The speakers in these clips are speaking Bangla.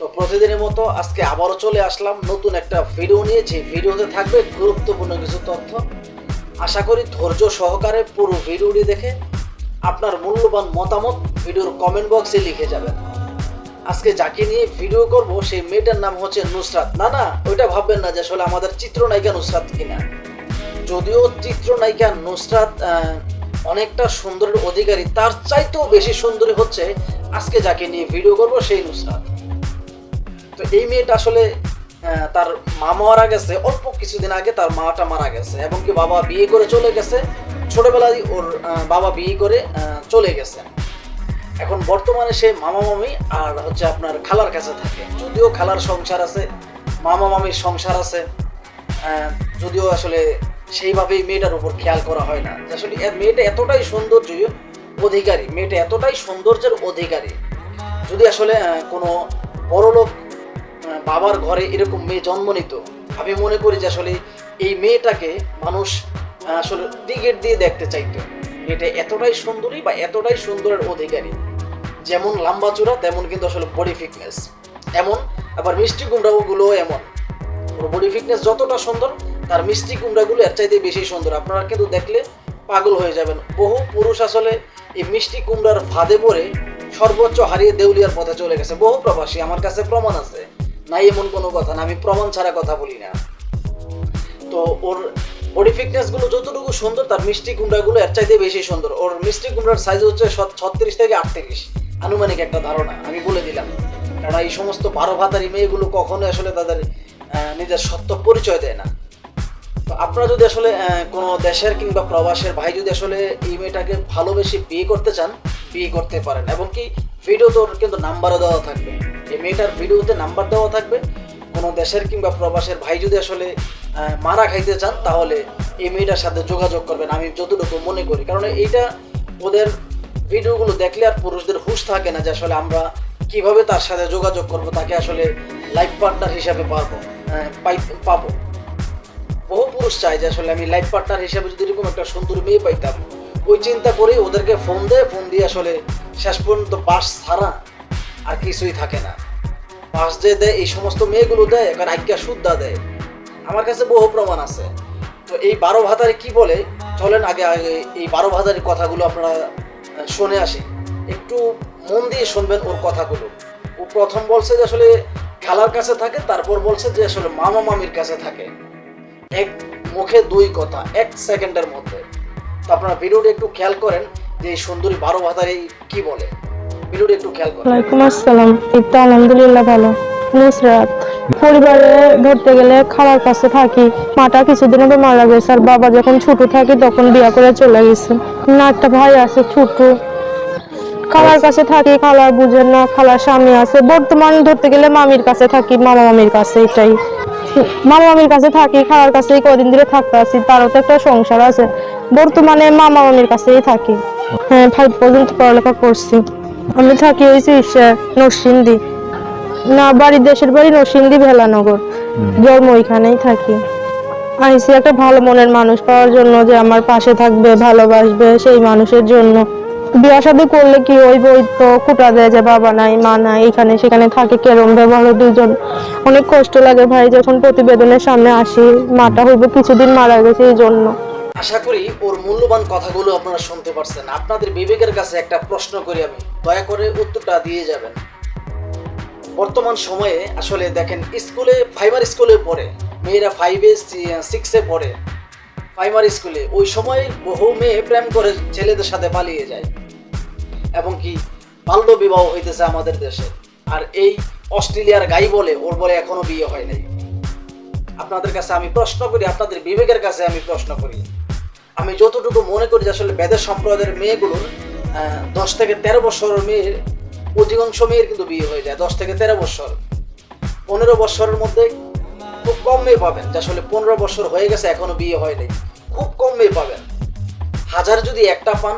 তো প্রতিদিনের মতো আজকে আবারও চলে আসলাম নতুন একটা ভিডিও নিয়ে। যে ভিডিওতে থাকবে গুরুত্বপূর্ণ কিছু তথ্য। আশা করি ধৈর্য সহকারে পুরো ভিডিওটি দেখে আপনার মূল্যবান মতামত ভিডিওর কমেন্ট বক্সে লিখে যাবেন। আজকে যাকে নিয়ে ভিডিও করব, সেই মেয়েটার নাম হচ্ছে নুসরাত। না না, ওইটা ভাববেন না যে আসলে আমাদের চিত্রনায়িকা নুসরাত কিনা। যদিও চিত্রনায়িকা নুসরাত অনেকটা সুন্দরের অধিকারী, তার চাইতেও বেশি সুন্দরী হচ্ছে আজকে যাকে নিয়ে ভিডিও করব সেই নুসরাত। তো এই মেয়েটা আসলে তার মা মারা গেছে অল্প কিছুদিন আগে, তার মাটা মারা গেছে এবং কি বাবা বিয়ে করে চলে গেছে। ছোটবেলায় ওর বাবা বিয়ে করে চলে গেছে। এখন বর্তমানে সে মামা মামি আর হচ্ছে আপনার খালার কাছে থাকে। যদিও খালার সংসার আছে, মামা মামির সংসার আছে যদিও আসলে সেইভাবেই মেয়েটার উপর খেয়াল করা হয় না। আসলে মেয়েটা এতটাই সৌন্দর্য অধিকারী, মেয়েটা এতটাই সৌন্দর্যের অধিকারী। যদি আসলে কোনো বড়লোক বাবার ঘরে এরকম মেয়ে জন্ম নিত। আমি মনে করি যে আসলে এই মেয়েটাকে মানুষ আসলে টিকিট দিয়ে দেখতে চাইতো। মেয়েটা এতটাই সুন্দরী বা এতটাই সুন্দরের অধিকারী। যেমন লম্বা চূড়া, তেমন কিন্তু আসলে বডি ফিটনেস এমন, আবার মিষ্টি কুমড়াগুলো এমন। ওর বডি ফিটনেস যতটা সুন্দর, তার মিষ্টি কুমড়াগুলো এর চাইতে বেশি সুন্দর। আপনারা কিন্তু দেখলে পাগল হয়ে যাবেন। বহু পুরুষ আসলে এই মিষ্টি কুমড়ার ফাঁদে পড়ে সর্বোচ্চ হারিয়ে দেউলিয়ার পথে চলে গেছে। বহু প্রবাসী, আমার কাছে প্রমাণ আছে। নাই এমন কোনো কথা না, আমি প্রমাণ ছাড়া কথা বলি না। তো ওর বডি ফিটনেসগুলো যতটুকু সুন্দর, তার মিষ্টি কুমড়াগুলো এর চাইতে বেশি সুন্দর। ওর মিষ্টি কুমড়ার সাইজ হচ্ছে ছত্রিশ থেকে আটত্রিশ। আনুমানিক একটা ধারণা, আমি বলে দিলাম। কারণ এই সমস্ত বারো ভাতারি মেয়েগুলো কখনো আসলে তাদের নিজের সত্য পরিচয় দেয় না। তো আপনারা যদি আসলে কোনো দেশের কিংবা প্রবাসের ভাই যদি আসলে এই মেয়েটাকে ভালোবেসে বিয়ে করতে চান, বিয়ে করতে পারেন। এবং কি ভিডিও তোর কিন্তু নাম্বারও দেওয়া থাকবে। এই মেয়েটার ভিডিওতে নাম্বার দেওয়া থাকবে। কোনো দেশের কিংবা প্রবাসের ভাই যদি আসলে মারা খাইতে চান তাহলে এই মেয়েটার সাথে যোগাযোগ করবেন। আমি যতটুকু মনে করি। কারণ এইটা ওদের ভিডিওগুলো দেখলে আর পুরুষদের হুঁশ থাকে না যে আসলে আমরা কীভাবে তার সাথে যোগাযোগ করব তাকে আসলে লাইফ পার্টনার হিসাবে আহ, পাই পাবো। বহু পুরুষ চায় যে আসলে আমি লাইফ পার্টনার হিসাবে যদি এরকম একটা সুন্দর মেয়ে পাইতাম ওই চিন্তা করেই ওদেরকে ফোন দেয় ফোন দিয়ে আসলে শেষ পর্যন্ত বাস ছাড়া আর কিছুই থাকে না। বাস যে দেয়, এই সমস্ত মেয়েগুলো দেয় এবার আজ্ঞা শুদ্ধা দেয়। আমার কাছে বহু প্রমাণ আছে। তো এই বারো ভাতারে কি বলে? চলেন আগে আগে এই বারো ভাতারের কথাগুলো আপনারা শুনে আসি। একটু মন দিয়ে শুনবেন ওর কথাগুলো। ও প্রথম বলছে যে আসলে খালার কাছে থাকে, তারপর বলছে যে আসলে মামা মামির কাছে থাকে। এক মুখে দুই কথা, এক সেকেন্ডের মধ্যে। তো আপনারা ভিডিওটি একটু খেয়াল করেন যে এই সুন্দরী বারো ভাতারে কি বলে। ভিডিওটি একটু খেয়াল করেন ওয়ালাইকুম আলহামদুলিল্লাহ ভালো। নুসরাত পরিবারে ধরতে গেলে কাছে থাকি। মাটা কিছুদিন আগে মারা গেছে আর বাবা যখন ছোট তখন বিয়া করে চলে গেছে। না, একটা ভাই আছে, ছোট। খালার কাছে থাকি খালার বুঝেন না, খালার স্বামী আছে। বর্তমান ধরতে গেলে মামির কাছে থাকি, মামা মামির কাছে, এটাই। মামা মামির কাছে থাকি, খালার কাছেই কদিন ধরে থাকতে আছি, তারও তো একটা সংসার আছে। বর্তমানে মামা মামির কাছেই থাকি। হ্যাঁ ফাইভ পর্যন্ত পড়ালেখা করছি। আমি থাকি হয়েছি নরসিংদী। না বাড়ি দেশের বাড়ি নরসিংদী ভেলানগর। জন্ম ওইখানেই থাকি। আইসি একটা ভালো মনের মানুষ পাওয়ার জন্য যে আমার পাশে থাকবে ভালোবাসবে সেই মানুষের জন্য। বিয়া শাদী করলে কি ওই বই তো খুঁটা দেয় যে বাবা নাই মা নাই এখানে সেখানে থাকে কেরম ব্যবহার দুজন অনেক কষ্ট লাগে ভাই যখন প্রতিবেদনের সামনে আসি মাটা হইব কিছুদিন মারা গেছে এই জন্য। আশা করি ওর মূল্যবান কথাগুলো আপনারা শুনতে পারছেন। আপনাদের বিবেকের কাছে একটা প্রশ্ন করি আমি। দয়া করে উত্তরটা দিয়ে যাবেন। বর্তমান সময়ে আসলে দেখেন, স্কুলে ফাইবার স্কুলে পড়ে, মেয়েরা ফাইভে সিক্সে পড়ে। প্রাইমারি স্কুলে ওই সময় বহু মেয়ে প্রেম করে ছেলেদের সাথে পালিয়ে যায়। এবং কি, বাল্য বিবাহ হইতেছে আমাদের দেশে। আর এই অস্ট্রেলিয়ার গাই বলে, ওর বলে এখনও বিয়ে হয় নাই। আপনাদের কাছে আমি প্রশ্ন করি, আপনাদের বিবেকের কাছে আমি প্রশ্ন করি। আমি যতটুকু মনে করি যে আসলে বেদের সম্প্রদায়ের মেয়েগুলোর দশ থেকে তেরো বছরের মেয়ের, অধিকাংশ মেয়ের কিন্তু বিয়ে হয়ে যায়, দশ থেকে তেরো বছর। পনেরো বছরের মধ্যে খুব কম মেয়ে পাবেন, যে আসলে পনেরো বছর হয়ে গেছে, এখনও বিয়ে হয়নি খুব কম মেয়ে পাবেন। হাজার যদি একটা পান,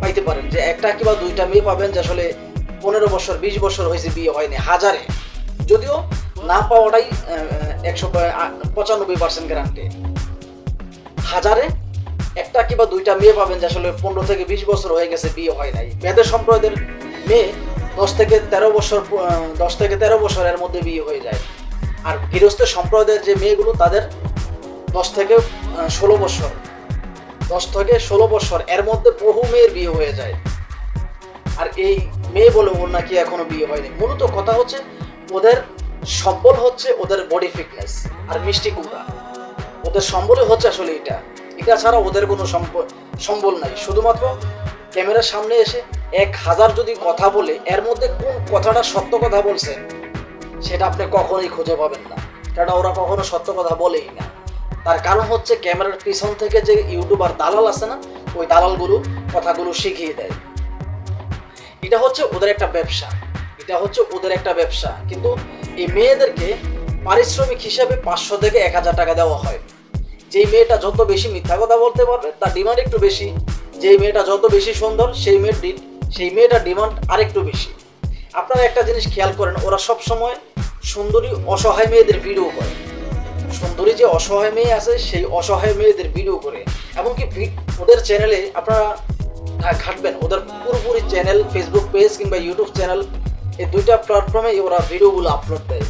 পাইতে পারেন, যে একটা কিংবা দুইটা মেয়ে পাবেন, যে আসলে পনেরো বছর, বিশ বছর হয়েছে, বিয়ে হয়নি হাজারে। যদিও না পাওয়াটাই একশো পঁচানব্বই পার্সেন্ট গ্যারান্টি হাজারে একটা কিংবা দুইটা মেয়ে পাবেন যে আসলে পনেরো থেকে বিশ বছর হয়ে গেছে বিয়ে হয় নাই। মেয়েদের সম্প্রদায়ের মেয়ে দশ থেকে তেরো বছর দশ থেকে তেরো বছরের মধ্যে বিয়ে হয়ে যায়। আর গৃহস্থ সম্প্রদায়ের যে মেয়েগুলো, তাদের দশ থেকে ষোলো বছর, দশ থেকে ষোলো বছর এর মধ্যে বহু মেয়ের বিয়ে হয়ে যায়। আর এই মেয়ে বলে ওর নাকি এখনও বিয়ে হয়নি। মূলত কথা হচ্ছে ওদের সম্বল হচ্ছে ওদের বডি ফিটনেস আর মিষ্টি কুমড়া। ওদের সম্বলই হচ্ছে আসলে এটা। এটা ছাড়া ওদের কোনো সম্বল নাই। শুধুমাত্র ক্যামেরার সামনে এসে এক হাজার যদি কথা বলে, এর মধ্যে কোন কথাটা সত্য কথা বলছে, সেটা আপনি কখনোই খুঁজে পাবেন না। কারণ ওরা কখনো সত্য কথা বলেই না। তার কারণ হচ্ছে ক্যামেরার পিছন থেকে যে ইউটিউবার দালাল আছে না, ওই দালালগুলো কথাগুলো শিখিয়ে দেয়। এটা হচ্ছে ওদের একটা ব্যবসা। এটা হচ্ছে ওদের একটা ব্যবসা। কিন্তু এই মেয়েদেরকে পারিশ্রমিক হিসাবে পাঁচশো থেকে এক হাজার টাকা দেওয়া হয়। যেই মেয়েটা যত বেশি মিথ্যা কথা বলতে পারবে, তার ডিমান্ড একটু বেশি। যেই মেয়েটা যত বেশি সুন্দর, সেই মেয়ের সেই মেয়েটার ডিমান্ড আরেকটু বেশি। আপনারা একটা জিনিস খেয়াল করেন, ওরা সব সময় সুন্দরী, অসহায় মেয়েদের ভিডিও করে। সুন্দরী যে অসহায় মেয়ে আছে, সেই অসহায় মেয়েদের ভিডিও করে। এমনকি ওদের চ্যানেলে আপনারা ঘাটবেন। ওদের পুরোপুরি চ্যানেল ফেসবুক পেজ কিংবা ইউটিউব চ্যানেল এই দুইটা প্ল্যাটফর্মে ওরা ভিডিওগুলো আপলোড দেয়।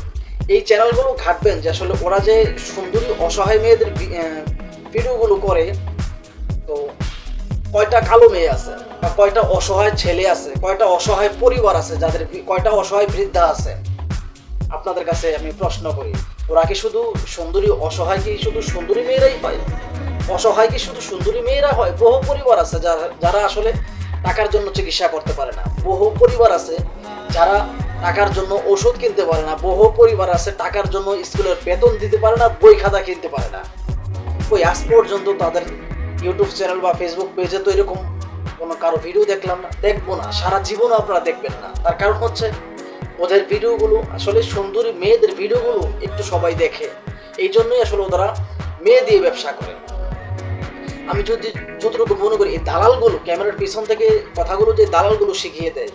এই চ্যানেলগুলো ঘাটবেন যে আসলে ওরা যে সুন্দরী অসহায় মেয়েদের ভিডিওগুলো করে, তো কয়টা কালো মেয়ে আছে বা কয়টা অসহায় ছেলে আছে, কয়টা অসহায় পরিবার আছে যাদের কয়টা অসহায় বৃদ্ধা আছে? আপনাদের কাছে আমি প্রশ্ন করি, ওরা কি শুধু সুন্দরী অসহায় কি শুধু সুন্দরী মেয়েরাই পায় অসহায় কি শুধু সুন্দরী মেয়েরা হয়? বহু পরিবার আছে যারা যারা আসলে টাকার জন্য চিকিৎসা করতে পারে না। বহু পরিবার আছে যারা টাকার জন্য ওষুধ কিনতে পারে না, বহু পরিবার আছে টাকার জন্য স্কুলের বেতন দিতে পারে না, বই খাতা কিনতে পারে না। ওই আজ পর্যন্ত তাদের ইউটিউব চ্যানেল বা ফেসবুক পেজে তো এরকম কোনো কারও ভিডিও দেখলাম না, দেখব না, সারা জীবনও আপনারা দেখবেন না। তার কারণ হচ্ছে, ওদের ভিডিওগুলো আসলে সুন্দরী মেয়েদের ভিডিওগুলো একটু সবাই দেখে। এই জন্যই আসলে ওরা মেয়ে দিয়ে ব্যবসা করে। আমি যদি যতটুকু মনে করি, এই দালালগুলো, ক্যামেরার পিছন থেকে কথাগুলো যে দালালগুলো শিখিয়ে দেয়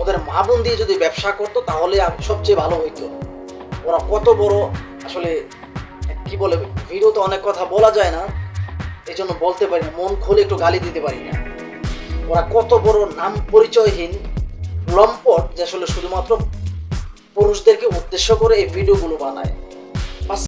ওদের মা বোন দিয়ে যদি ব্যবসা করতো, তাহলে সবচেয়ে ভালো হইতো। ওরা কত বড়, আসলে, কি বলে ভিডিও তো অনেক কথা বলা যায় না এই জন্য বলতে পারি না, মন খুলে একটু গালি দিতে পারি না। ওরা কত বড় নাম পরিচয়হীন লম্পট, যে আসলে শুধুমাত্র পুরুষদেরকে উদ্দেশ্য করে এই ভিডিওগুলো বানায়।